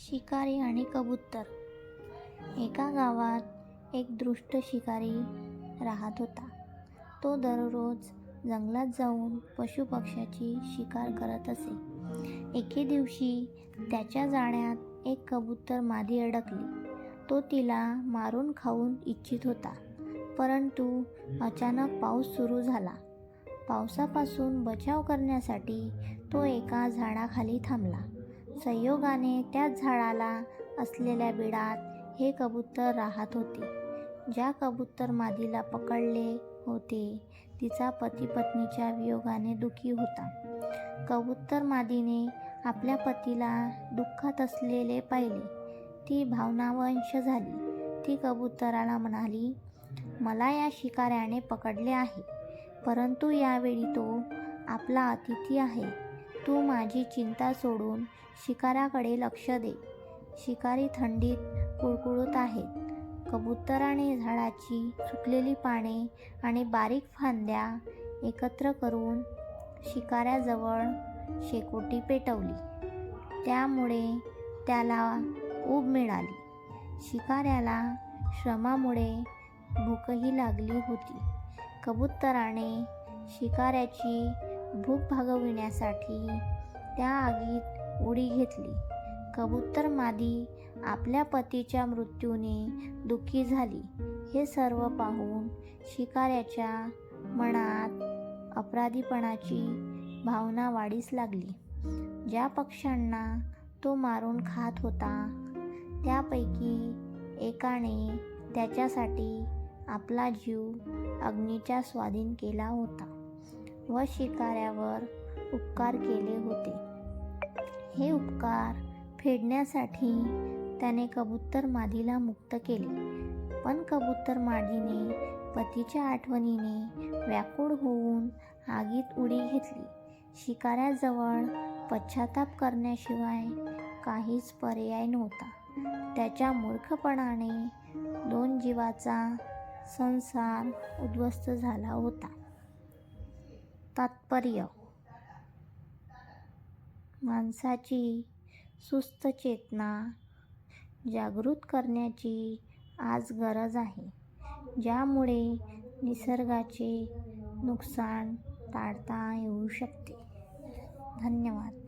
शिकारी आणि कबूतर. एका गावात एक दृष्ट शिकारी राहत होता. तो दररोज जंगलात जाऊन पशुपक्ष्याची शिकार करत असे. एके दिवशी त्याच्या जाण्यात एक कबूतर मादी अडकली. तो तिला मारून खाऊन इच्छित होता परंतु अचानक पाऊस सुरू झाला. पावसापासून बचाव करण्यासाठी तो एका झाडाखाली थांबला. संयोगाने त्याच झाडाला असलेल्या बिडात हे कबूतर राहत होते. ज्या कबूतर मादीला पकडले होते तिचा पती पत्नीच्या वियोगाने दुःखी होता. कबूतर मादीने आपल्या पतीला दुःखात असलेले पाहिले. ती भावनावंश झाली. ती कबुतराला म्हणाली मला या शिकाऱ्याने पकडले आहे. परंतु यावेळी तो आपला अतिथी आहे. तू माझी चिंता सोडून शिकाऱ्याकडे लक्ष दे. शिकारी थंडीत कुळकुळत आहेत. कबुतराने झाडाची सुकलेली पाने आणि बारीक फांद्या एकत्र करून शिकाऱ्याजवळ शेकोटी पेटवली. त्यामुळे त्याला ऊब मिळाली. शिकाऱ्याला श्रमामुळे भूकही लागली होती. कबुतराने शिकाऱ्याची भूक भागविण्यासाठी त्या आगीत उडी घेतली. कबूतर मादी आपल्या पतीच्या मृत्यूने दुःखी झाली. हे सर्व पाहून शिकाऱ्याच्या मनात अपराधीपणाची भावना वाढीस लागली. ज्या पक्ष्यांना तो मारून खात होता त्यापैकी एकाने त्याच्यासाठी आपला जीव अग्नीच्या स्वाधीन केला होता. व शिकाऱ्यावर उपकार केले होते. हे उपकार फेडण्यासाठी त्याने कबूतर मादीला मुक्त केले. पण कबूतर मादीने पतीच्या आठवणीने व्याकुळ होऊन आगीत उडी घेतली. शिकाऱ्याजवळ पश्चाताप करण्याशिवाय काहीच पर्याय नव्हता. त्याच्या मूर्खपणाने दोन जीवाचा संसार उद्ध्वस्त झाला होता. तात्पर्य. माणसाची सुस्त चेतना जागृत करण्याची आज गरज आहे. ज्यामुळे निसर्गाचे नुकसान टाळता येऊ शकते. धन्यवाद.